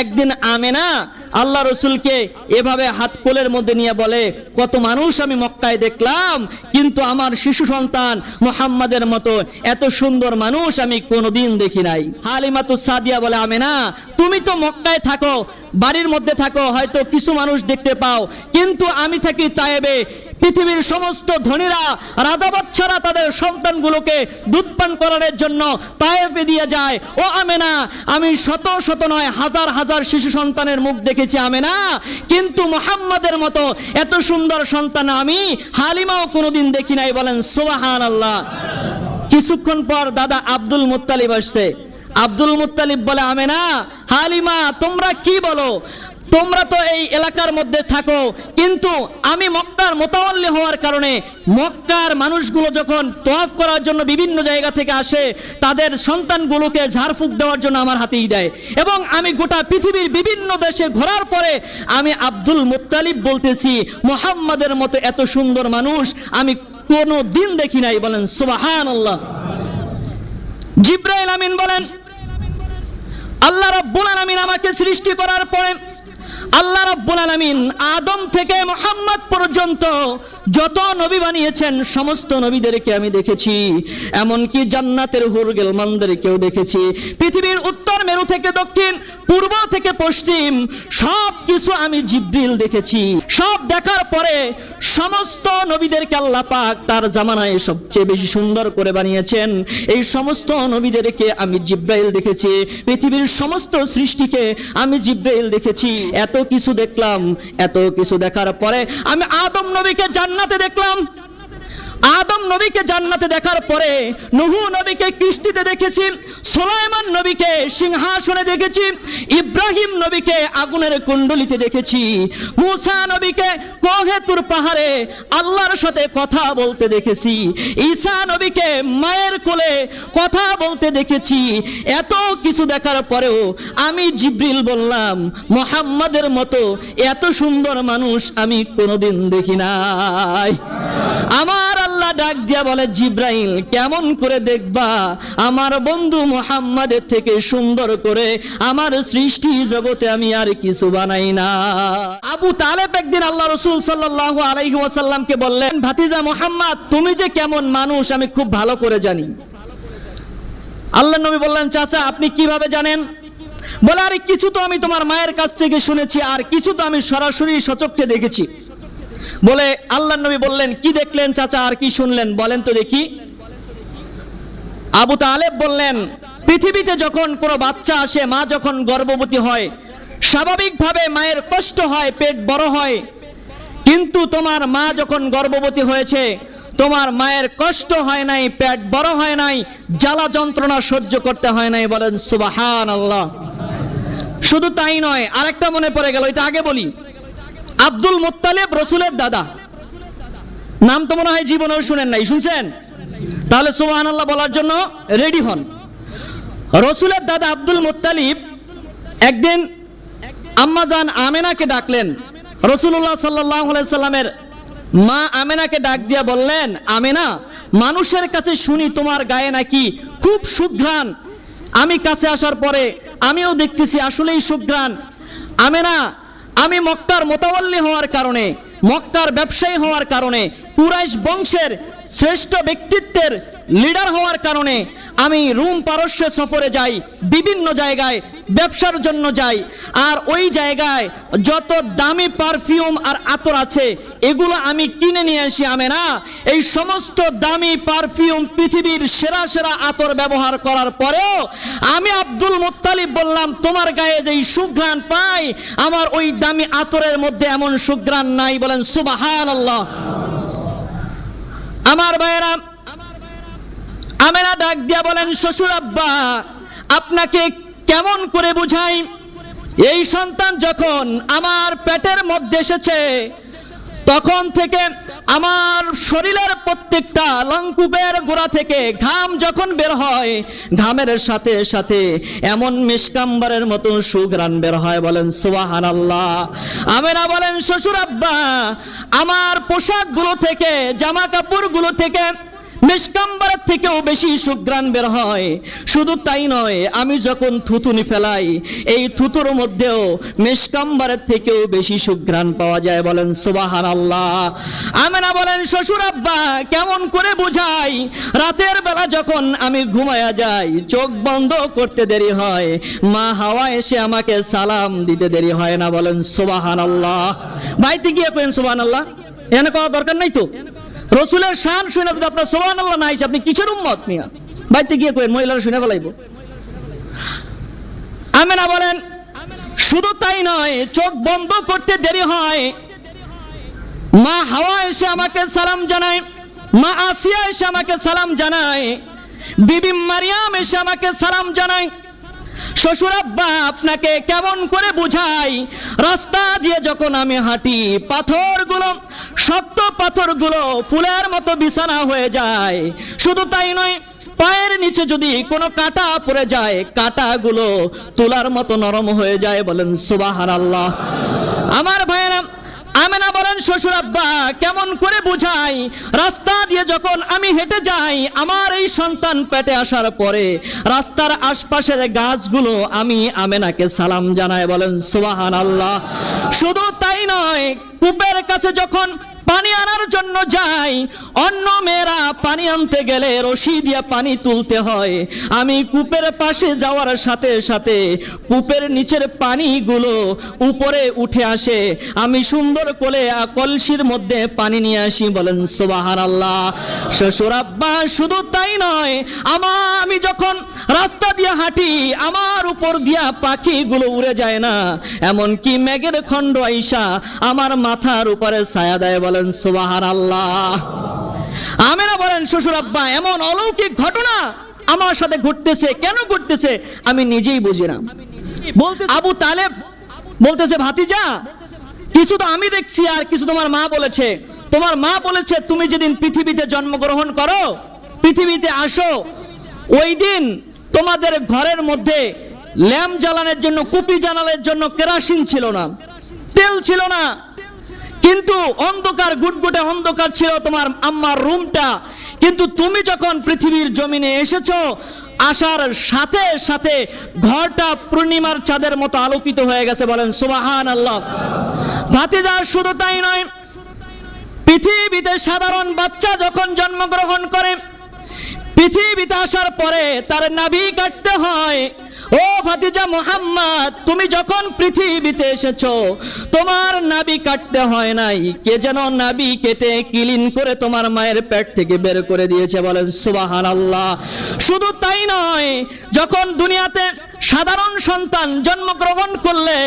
একদিন আমেনা আল্লাহ রসুলকে এভাবে হাত কোলের মধ্যে নিয়ে বলে, কত মানুষ আমি মক্কায় দেখলাম, কিন্তু আমার শিশু সন্তান মোহাম্মদের মতো এত সুন্দর মানুষ আমি কোনোদিন দেখি নাই। হালিমাতু সাদিয়া বলে, আমেনা, তুমি তো মক্কায় থাকো, বাড়ির মধ্যে থাকো, হয়তো কিছু মানুষ দেখতে পাও, কিন্তু আমি থাকি তায়েবে পৃথিবীর সমস্ত ধনীরা, রাজা বাচ্চারা তাদের সন্তানগুলোকে দুধ পান করানোর জন্য তায়েফে দিয়ে যায়। ও আমেনা, আমি শত শত নয়, হাজার হাজার শিশু সন্তানের মুখ দেখেছি আমেনা। কিন্তু মোহাম্মদের মতো এত সুন্দর সন্তান আমি হালিমাও কোনোদিন দেখি নাই। বলেন সোবাহান আল্লাহ কিছুক্ষণ পর দাদা আব্দুল মুত্তালিব আসছে। আব্দুল মুত্তালিব বলে, আমেনা, হালিমা, তোমরা কি বলো? তোমরা তো এই এলাকার মধ্যে থাকো, কিন্তু আমি মক্কার মোতাবল্লি হওয়ার কারণে মক্কার মানুষগুলো যখন তোয়াফ করার জন্য বিভিন্ন জায়গা থেকে আসে, তাদের সন্তানগুলোকে ঝাড়ফুঁক দেওয়ার জন্য আমার হাতেই দেয়। এবং আমি গোটা পৃথিবীর বিভিন্ন দেশে ঘোরার পরে আমি আব্দুল মুত্তালিব বলতেছি, মোহাম্মদের মতো এত সুন্দর মানুষ আমি কোনো দিন দেখি নাই। বলেন সুবাহান আল্লাহ জিব্রাইল আমিন বলেন, আল্লাহ রব্বুল আলামিন আমাকে সৃষ্টি করার পরে আল্লাহ রাব্বুল আলামিন আদম থেকে মোহাম্মদ পর্যন্ত যত নবী বানিয়েছেন, সমস্ত নবীদেরকে আমি দেখেছি। এমনকি জান্নাতের হুরগেল মানদেরকেও দেখেছি। পৃথিবীর মেরু থেকে দক্ষিণ, পূর্ব থেকে পশ্চিম সব কিছু আমি জিব্রিল দেখেছি। সব দেখার পরে সমস্ত নবীদেরকে আল্লাহ পাক তার জামানায় সবচেয়ে বেশি সুন্দর করে বানিয়েছেন। এই সমস্ত নবীদেরকে আমি জিব্রাইল দেখেছি। পৃথিবীর সমস্ত সৃষ্টিকে আমি জিব্রাইল দেখেছি। এত কিছু দেখলাম, এত কিছু দেখার পরে আমি আদম নবীকে জান্নাতে দেখলাম। আদম নবীকে জান্নাতে দেখার পরে নুহু নবীকে কিস্তিতে দেখেছি, সোলাইমান নবীকে সিংহাসনে দেখেছি, ইব্রাহিম নবীকে আগুনের কুণ্ডলিতে দেখেছি, মুসা নবীকে কোহেতুর পাহাড়ে আল্লাহর সাথে কথা বলতে দেখেছি, ঈসা নবীকে মায়ের কোলে কথা বলতে দেখেছি, এত কিছু দেখার পরেও আমি জিব্রিল বললাম, মোহাম্মদের মতো এত সুন্দর মানুষ আমি কোনোদিন দেখি নাই। আমার আল্লাহ ডাক দিয়া বলে, জিব্রাইল, কেমন করে দেখবা? আমার বন্ধু মোহাম্মদের থেকে সুন্দর করে আমার সৃষ্টি জগতে আমি আর কিছু বানাই না। আবু তালেব একদিন আল্লাহ রসুল সাল্লাহ আলাইহি ওয়াসাল্লামকে বললেন, ভাতিজা মোহাম্মদ, তুমি যে কেমন মানুষ, আমি খুব ভালো করে জানি। আল্লাহ নবী বললেন, চাচা, আপনি কীভাবে জানেন? বলে, আরে, কিছু তো আমি তোমার মায়ের কাছ থেকে শুনেছি, আর কিছু তো আমি সরাসরি সচক্ষে দেখেছি। বলে আল্লাহ নবী বললেন, কি দেখলেন চাচা আর কি শুনলেন? বলেন তো দেখি। আবু তালেব বললেন, পৃথিবীতে যখন কোনো বাচ্চা আসে, মা যখন গর্ভবতী হয়, স্বাভাবিকভাবে মায়ের কষ্ট হয়, পেট বড় হয়। কিন্তু তোমার মা যখন গর্ভবতী হয়েছে, তোমার মায়ের কষ্ট হয় নাই, পেট বড় হয় নাই, জ্বালা যন্ত্রণা সহ্য করতে হয় নাই বলেন সুবাহান আল্লাহ শুধু তাই নয়, আরেকটা মনে পড়ে গেল, এটা আগে বলি। আব্দুল মোত্তালেব রসুলের দাদা। নাম তো মনে হয় জীবনেও শুনেন নাই, শুনছেন? তাহলে সুবাহান আল্লাহ বলার জন্য রেডি হন। রসুলের দাদা আব্দুল মোত্তালিব একদিন আম্মাজান আমেনাকে ডাকলেন। রসুল্লাহ সাল্লাহ সাল্লামের মা আমেনাকে ডাক দিয়া বললেন, আমেনা, মানুষের কাছে শুনি তোমার গায়ে নাকি খুব সুঘ্রাণ আমি কাছে আসার পরে আমিও দেখতেছি আসলেই সুঘ্রাণ আমেনা আমি মক্কার মোতাবল্লি হওয়ার কারণে মক্কার ব্যবসায়ী হওয়ার কারণে কুরাইশ বংশের শ্রেষ্ঠ ব্যক্তিত্বের লিডার হওয়ার কারণে আমি রুম পারস্য সফরে যাই, বিভিন্ন জায়গায় ব্যবসার জন্য যাই। আর ওই জায়গায় যত দামি পারফিউম আর আতর আছে, এগুলো আমি কিনে নিয়ে আসি আমি না এই সমস্ত দামি পারফিউম পৃথিবীর সেরা সেরা আতর ব্যবহার করার পরেও আমি আব্দুল মুত্তালিব বললাম, তোমার গায়ে যেই সুঘ্রাণ পাই, আমার ওই দামি আতরের মধ্যে এমন সুঘ্রাণ নাই। বলেন সুবাহান আল্লাহ আমার ভাইয়েরা, আমেরা ডাক দিয়া বলেন, শ্বশুর আব্বা, আপনাকে কেমন করে বুঝাই? এই সন্তান যখন আমার পেটের মধ্যে এসেছে, তখন থেকে আমার শরীরের প্রত্যেকটা লঙ্কুপের গোড়া থেকে ঘাম যখন বের হয়, ঘামের সাথে সাথে এমন মিসকাম্বারের মতো সুঘ্রাণ বের হয়। বলেন সুবাহান আল্লাহ আমেরা বলেন, শ্বশুর আব্বা, আমার পোশাকগুলো থেকে জামা কাপড়গুলো থেকে মেশকাম্বারের থেকেও বেশি সুগ্রাণ বের হয়। শুধু তাই নয়, আমি যখন থুতুনি ফেলাই, এই থুতুর মধ্যেও মেশকাম্বারের থেকেও বেশি সুগ্রাণ পাওয়া যায় বলেন সুবাহান আল্লাহ আমেনা বলেন, শ্বশুর আব্বা, কেমন করে বুঝাই? রাতের বেলা যখন আমি ঘুমায়া যাই, চোখ বন্ধ করতে দেরি হয়। মা হাওয়া এসে আমাকে সালাম দিতে দেরি হয় না বলেন সুবাহান আল্লাহ বাইতে গিয়ে কেন সুবাহান আল্লাহ এখানে করার দরকার নাই তো? রসুলের শান শুনে যদি আপনার সোহান আল্লাহ নাই আপনি কিসের উম্মত মিয়া? বাইতে গিয়ে কইন, মহিলারা শুনে ফেলাইব। আমেনা বলেন, শুধু তাই নয়, চোখ বন্ধ করতে দেরি হয়। মা হাওয়া এসে আমাকে সালাম জানায়, মা আসিয়া এসে আমাকে সালাম জানায়, বিবি মারিয়াম এসে আমাকে সালাম জানায় শ্বশুর আব্বা আপনাকে কেমন করে বুঝাই? রাস্তা দিয়ে যখন আমি হাঁটি, পাথরগুলো, শক্ত পাথরগুলো ফুলের মতো বিছানা হয়ে যায়। শুধু তাই নয়, পায়ের নিচে যদি কোনো কাটা পড়ে যায়, কাটাগুলো তোলার মতো নরম হয়ে যায় বলেন সুবাহার আল্লাহ আমার ভাইয়েরা আমেনা বলেন, শ্বশুর আব্বা, কেমন করে বুঝাই? রাস্তা দিয়ে যখন আমি হেঁটে যাই, আমার এই সন্তান পেটে আসার পরে রাস্তার আশপাশের গাছগুলো আমি আমেনাকে সালাম জানাই, বলেন সুবাহান আল্লাহ শুধু তাই নয়, কূপের কাছে যখন পানি আনার জন্য যাই। অন্য মেয়েরা পানি আনতে গেলে রশি দিয়ে পানি তুলতে হয়। আমি কূপের পাশে যাওয়ার সাথে সাথে কূপের নিচের পানিগুলো উপরে উঠে আসে। আমি সুন্দর করে কলসির মধ্যে পানি নিয়ে আসি, বলেন সোবাহার আল্লাহ শ্বশুর আব্বা, শুধু তাই নয় আমার আমি যখন রাস্তা দিয়ে হাঁটি, আমার উপর দিয়া পাখিগুলো উড়ে যায় না। এমনকি মেঘের খণ্ড আইসা আমার মাথার উপরে ছায়া দেয়, বলেন সোবাহার আল্লাহ আমেরা বলেন শ্বশুর আব্বা এমন অলৌকিক ঘটনা আমার সাথে ঘটতেছে। কেন ঘটতেছে? আমি নিজেই বুঝি না। বলতে আবু তালেব বলতেছে ভাতিজা কিছু তো আমি দেখছি আর কিছু তোমার মা বলেছে। তোমার মা বলেছে তুমি যেদিন পৃথিবীতে জন্মগ্রহণ করো পৃথিবীতে আসো ওই দিন তোমাদের ঘরের মধ্যে ল্যাম্প জ্বালানোর জন্য কুপি জ্বালানোর জন্য কেরাসিন ছিল না। তেল ছিল না। কিন্তু অন্ধকার গুটগুটে অন্ধকার ছিল তোমার আম্মার রুমটা। কিন্তু তুমি যখন পৃথিবীর জমিনে এসেছ, আসার সাথে সাথে ঘরটা পূর্ণিমার চাঁদের মতো আলোকিত হয়ে গেছে বলেন সুবাহান আল্লাহ ভাতিজা, শুধু তাই নয়, পৃথিবীতে সাধারণ বাচ্চা যখন জন্মগ্রহণ করে, পৃথিবীতে আসার পরে তার নাভি কাটতে হয়। ও ভাতিজা মোহাম্মদ, তুমি যখন পৃথিবীতে এসেছ, তোমার নাবি কাটতে হয় নাই। কে যেন নাবি কেটে ক্লিন করে তোমার মায়ের পেট থেকে বের করে দিয়েছে, বলেন সুবাহান আল্লাহ শুধু তাই নয়। যখন দুনিয়াতে সাধারণ সন্তান জন্মগ্রহণ করলে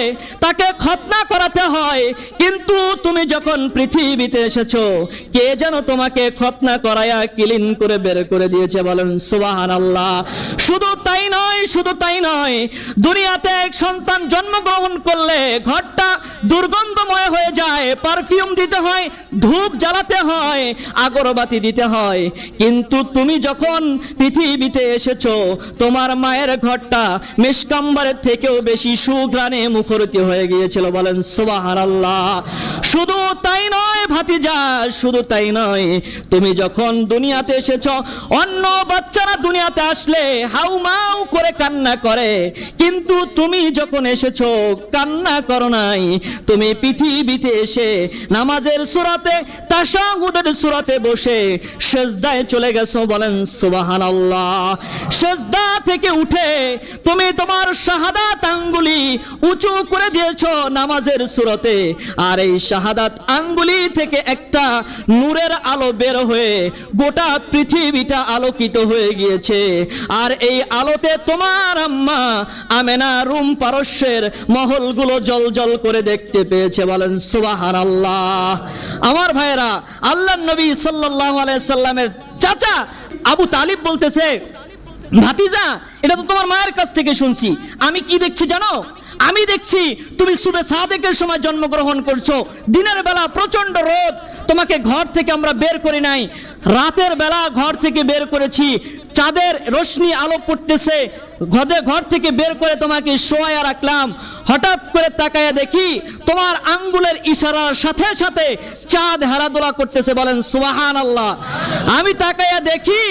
তাকে খতনা করাতে হয়, কিন্তু তুমি যখন পৃথিবীতে এসেছ, কে যেন তোমাকে খতনা করায়া ক্লিন করে বের করে দিয়েছে বলেন সুবাহান আল্লাহ শুধু তাই নয়, শুধু তাই নয়, দুনিয়াতে এক সন্তান জন্মগ্রহণ করলে ঘরটা দুর্গন্ধময় হয়ে যায় পারফিউম দিতে হয়, ধূপ জ্বালাতে হয়, আগরবাতি দিতে হয়। কিন্তু তুমি যখন পৃথিবীতে এসেছ, তোমার মায়ের ঘরটা মেশকাম্বারের থেকেও বেশি সুগ্রানে মুখরিত হয়ে গিয়েছিল। বলেন সুবাহান আল্লাহ শুধু তাই নয়, ভাতিজা, শুধু তাই নয়, তুমি যখন দুনিয়াতে এসেছ, অন্য বাচ্চারা দুনিয়াতে আসলে হাউমাউ করে কান্না করে। কিন্তু তুমি যখন এসেছ, কান্না করো নাই তুমি পৃথিবীতে এসে নামাজের সুরাতে, তাশাহুদের সুরাতে বসে সেজদায় চলে গেছো বলেন সুবহানাল্লাহ। সেজদা থেকে উঠে তুমি তোমার শাহাদাত আঙ্গুলি উঁচু করে দিয়েছ নামাজের সুরতে, আর এই শাহাদাত আঙ্গুলি থেকে একটা নূরের আলো বের হয়ে গোটা পৃথিবীটা আলোকিত হয়ে গিয়েছে। আর এই আলোতে তোমার আম্মা আমেনা রুম পারস্যের মহলগুলো জল জল করে দেখতে পেয়েছে বলেন সুবাহান আল্লাহ আমার ভাইয়েরা আল্লাহ নবী সাল্লাহ সাল্লামের চাচা আবু তালিব বলতেছে, ভাতিজা, এটা তো তোমার মায়ের কাছ থেকে শুনছি। আমি কি দেখছি জানো? আমি দেখছি তুমি সুবে সাদেকের সময় জন্মগ্রহণ করছ। দিনের বেলা প্রচণ্ড রোদ। তোমাকে ঘর থেকে আমরা বের করি নাই। রাতের বেলা ঘর থেকে বের করেছি। চাঁদের রশ্মি আলো পড়তেছে। ঘরে ঘর থেকে বের করে তোমাকে শোয়া রাখলাম। হঠাৎ করে তাকায়া দেখি তোমার আঙ্গুলের ইশারার সাথে সাথে চাঁদ হেরাদোলা করতেছে বলেন সুবাহান আল্লাহ আমি তাকায়া দেখি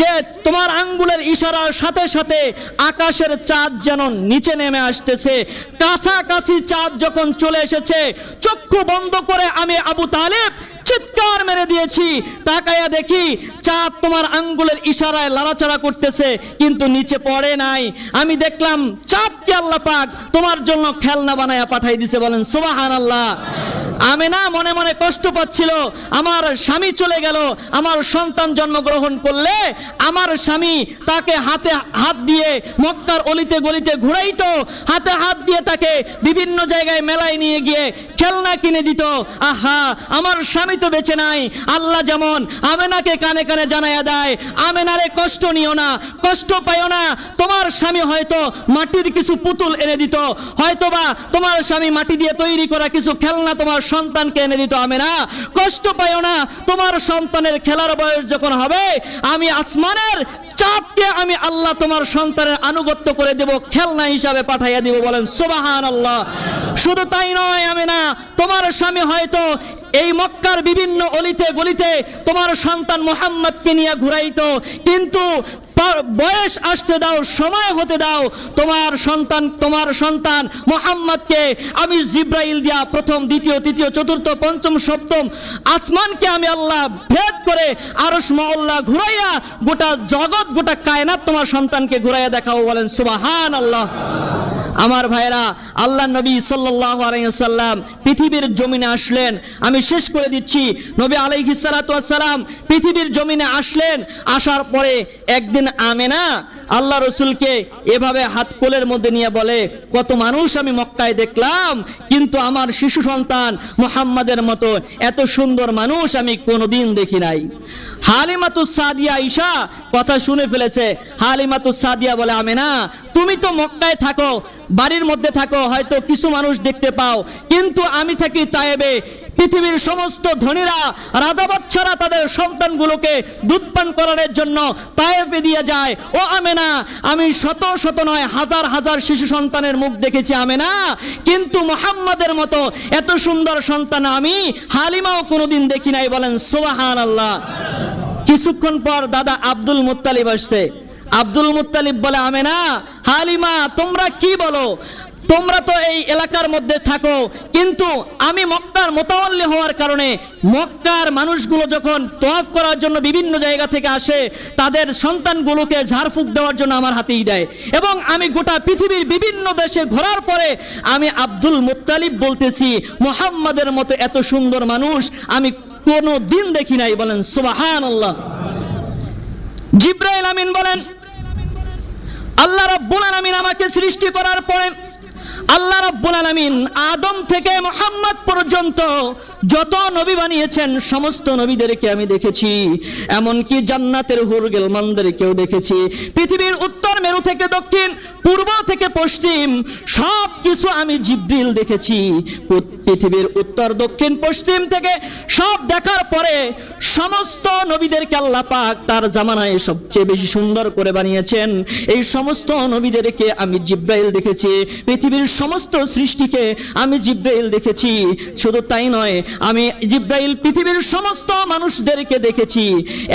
যে তোমার আঙ্গুলের ইশারার সাথে সাথে আকাশের চাঁদ যেন নিচে নেমে আসতেছে। কাছাকাছি চাঁদ যখন চলে এসেছে, চক্ষু বন্ধ করে আমি আবু তালেব চিৎকার মেরে দিয়েছি। তাকায়া দেখি চাঁদ তোমার আঙ্গুলের ইশারায় লাড়াচাড়া করতেছে, কিন্তু নিচে পড়ে নাই। আমি দেখলাম চাঁদকে আল্লাহ পাক তোমার জন্য খেলনা বানায়া পাঠাই দিছে বলেন সুবাহান আল্লাহ আমি না মনে মনে কষ্ট পাচ্ছিল। আমার স্বামী চলে গেল। আমার সন্তান জন্মগ্রহণ করলে আমার স্বামী তাকে হাতে হাত দিয়ে মক্কার অলিতে গলিতে ঘুরাইত। হাতে হাত দিয়ে তাকে বিভিন্ন জায়গায় মেলায় নিয়ে গিয়ে খেলনা কিনে দিত। আহা, আমার স্বামী তো বেঁচে নাই। আল্লাহ যেমন আমেনাকে কানে কানে জানাইয়া দেয়, আমেনারে কষ্ট নিও না, কষ্ট পাইও না। তোমার স্বামী হয়তো মাটির কিছু পুতুল এনে দিত। হয়তোবা তোমার স্বামী মাটি দিয়ে তৈরি করা কিছু খেলনা তোমার সন্তানকে এনে দিত আমি না কষ্ট পাইও না। তোমার সন্তানের খেলার বয়স যখন হবে, আমি আসমানের চাঁদকে আমি আল্লাহ তোমার সন্তানের আনুগত্য করে দেব, খেলনা হিসাবে পাঠাইয়া দিব। বলেন সুবাহান আল্লাহ শুধু তাই নয় আমি না তোমার স্বামী হয়তো এই মক্কার বিভিন্ন অলিতে গলিতে তোমার সন্তান মোহাম্মদকে নিয়ে ঘুরাইত। কিন্তু বয়স আসতে দাও, সময় হতে দাও, তোমার সন্তান তোমার সন্তান মোহাম্মদকে আমি জিব্রাইল দিয়া প্রথম, দ্বিতীয়, তৃতীয়, চতুর্থ, পঞ্চম, সপ্তম আসমানকে আমি আল্লাহ ভেদ করে আরস মহল্লা ঘুরাইয়া গোটা জগৎ, গোটা কায়নাত তোমার সন্তানকে ঘুরাইয়া দেখাও বলেন সুবাহান আল্লাহ আমার ভাইরা আল্লাহ নবী সাল্লাল্লাহু আলাইসাল্লাম পৃথিবীর জমিনে আসলেন। আমি শেষ করে দিচ্ছি। নবী আলাইহিস সালাতু পৃথিবীর জমিনে আসলেন। আসার পরে একদিন আমেনা আল্লাহ রসুলকে এভাবে হাত কোলের মধ্যে নিয়ে বলে, কত মানুষ আমি মক্কায় দেখলাম, কিন্তু আমার শিশু সন্তান মোহাম্মদের মতো এত সুন্দর মানুষ আমি কোনোদিন দেখি নাই। সাদিয়া ঈশা কথা শুনে ফেলেছে। সাদিয়া বলে আমি না তুমি তো মক্কায় থাকো, বাড়ির মধ্যে থাকো, হয়তো কিছু মানুষ দেখতে পাও, কিন্তু আমি থাকি তায়েবে পৃথিবীর সমস্ত ধনীরা, রাজা বাচ্চারা তাদের সন্তানগুলোকে দুধ পান করানোর জন্য তায়েফে দিয়ে যায়। ও আমেনা, আমি শত শত নয়, হাজার হাজার শিশু সন্তানের মুখ দেখেছি আমেনা। কিন্তু মোহাম্মদের মতো এত সুন্দর সন্তান আমি হালিমাও কোনোদিন দেখি নাই বলেন সোবাহান আল্লাহ কিছুক্ষণ পর দাদা আব্দুল মুত্তালিব আসছে। আব্দুল মুত্তালিব বলে, আমেনা, হালিমা, তোমরা কি বলো? তোমরা তো এই এলাকার মধ্যে থাকো, কিন্তু আমি মক্কার মোতাবল্লি হওয়ার কারণে মক্কার মানুষগুলো যখন তোয়াফ করার জন্য বিভিন্ন জায়গা থেকে আসে, তাদের সন্তানগুলোকে ঝাড়ফুঁক দেওয়ার জন্য আমার হাতেই দেয়। এবং আমি গোটা পৃথিবীর বিভিন্ন দেশে ঘোরার পরে আমি আব্দুল মুত্তালিব বলতেছি, মোহাম্মদের মতো এত সুন্দর মানুষ আমি কোনো দিন দেখি নাই। বলেন সুবাহান আল্লাহ জিব্রাইল আমিন বলেন, আল্লাহ রব্বুল আলামিন আমাকে সৃষ্টি করার পরে আল্লাহ রাব্বুল আলামিন আদম থেকে মোহাম্মদ পর্যন্ত যত নবী বানিয়েছেন, সমস্ত নবীদেরকে আমি দেখেছি। এমনকি জান্নাতের হুরগেল মানদেরকেও দেখেছি। পৃথিবীর উত্তর মেরু থেকে দক্ষিণ, পূর্ব থেকে পশ্চিম সব কিছু আমি জিব্রিল দেখেছি। পৃথিবীর উত্তর, দক্ষিণ, পশ্চিম থেকে সব দেখার পরে সমস্ত নবীদেরকে আল্লাহ পাক তার জামানায় সবচেয়ে বেশি সুন্দর করে বানিয়েছেন। এই সমস্ত নবীদেরকে আমি জিব্রাইল দেখেছি। পৃথিবীর সমস্ত সৃষ্টিকে আমি জিব্রাইল দেখেছি। শুধু তাই নয়, আমি জিব্রাইল পৃথিবীর সমস্ত মানুষদেরকে দেখেছি।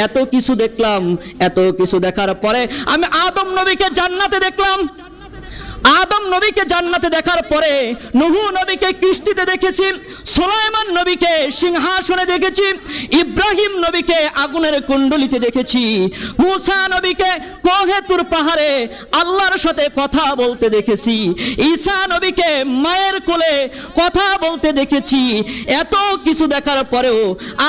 এত কিছু দেখলাম, এত কিছু দেখার পরে আমি আদম নবীকে জান্নাতে দেখলাম। আদম নবীকে জান্নাতে দেখার পরে নুহু নবীকে কিস্তিতে দেখেছি, সুলাইমান নবীকে সিংহাসনে দেখেছি, ইব্রাহিম নবীকে আগুনের কুণ্ডলিতে দেখেছি, মুসা নবীকে কোহেতুর পাহাড়ে আল্লাহর সাথে কথা বলতে দেখেছি, ঈসা নবীকে মায়ের কোলে কথা বলতে দেখেছি, এত কিছু দেখার পরেও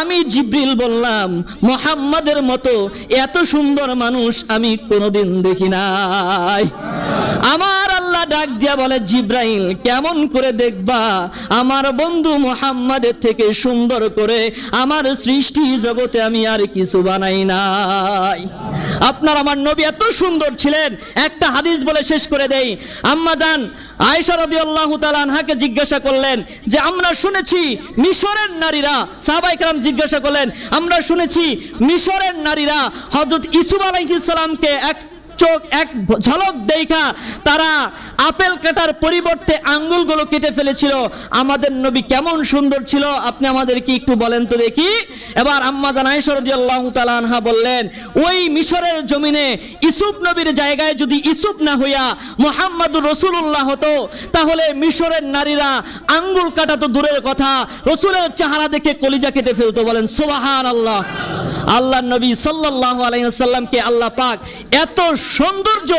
আমি জিব্রিল বললাম, মোহাম্মদের মতো এত সুন্দর মানুষ আমি কোনোদিন দেখি নাই। আমার আল্লাহ ডাক দিয়া বলে জিব্রাইল কেমন করে দেখবা আমার বন্ধু মোহাম্মদের থেকে সুন্দর করে আমার সৃষ্টি জগতে আমি আর কিছু বানাই নাই আপনার আমার নবী এত সুন্দর ছিলেন একটা হাদিস বলে শেষ করে দেই আম্মা জান আয়েশা রাদিয়াল্লাহু তাআলা আনহাকে জিজ্ঞাসা করলেন যে আমরা শুনেছি মিশরের নারীরা সাহাবায়ে کرام জিজ্ঞাসা করলেন আমরা শুনেছি মিশরের নারীরা হযরত ইসুফ আলাইহিস সালামকে এক চোখ এক ঝলক দেখা তারা আপেল কাটার পরিবর্তে আঙ্গুলগুলো কেটে ফেলেছিল। আমাদের নবী কেমন সুন্দর ছিল, আপনি আমাদেরকে একটু বলেন তো দেখি। এবার আম্মা জানাই সরদিয়াল্লাহু আনহা বললেন, ওই মিশরের জমিনে ইসুফ নবীর জায়গায় যদি ইসুফ না হইয়া মোহাম্মদুর রসুল্লাহ হতো, তাহলে মিশরের নারীরা আঙ্গুল কাটা তো দূরের কথা, রসুলের চেহারা দেখে কলিজা কেটে ফেলতো। বলেন সোবাহান আল্লাহ আল্লাহ নবী সাল্লাহ আলাইসাল্লামকে আল্লাহ পাক এত সৌন্দর্য,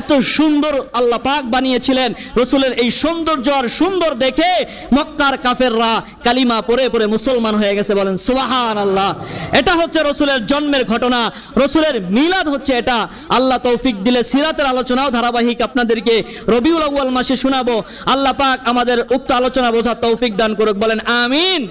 এত সুন্দর আল্লাহ পাক বানিয়েছিলেন। রসুলের এই সৌন্দর্য আর সুন্দর দেখে মক্কার কাফেররা কালিমা পরে পরে মুসলমান হয়ে গেছে বলেন সুবাহান আল্লাহ এটা হচ্ছে রসুলের জন্মের ঘটনা। রসুলের মিলাদ হচ্ছে এটা। আল্লাহ তৌফিক দিলে সিরাতের আলোচনাও ধারাবাহিক আপনাদেরকে। রবিউল আউ্য়াল মাসে শোনাবো। আল্লাহ পাক আমাদের উক্ত আলোচনা বোঝার তৌফিক দান করুক, বলেন, আমিন।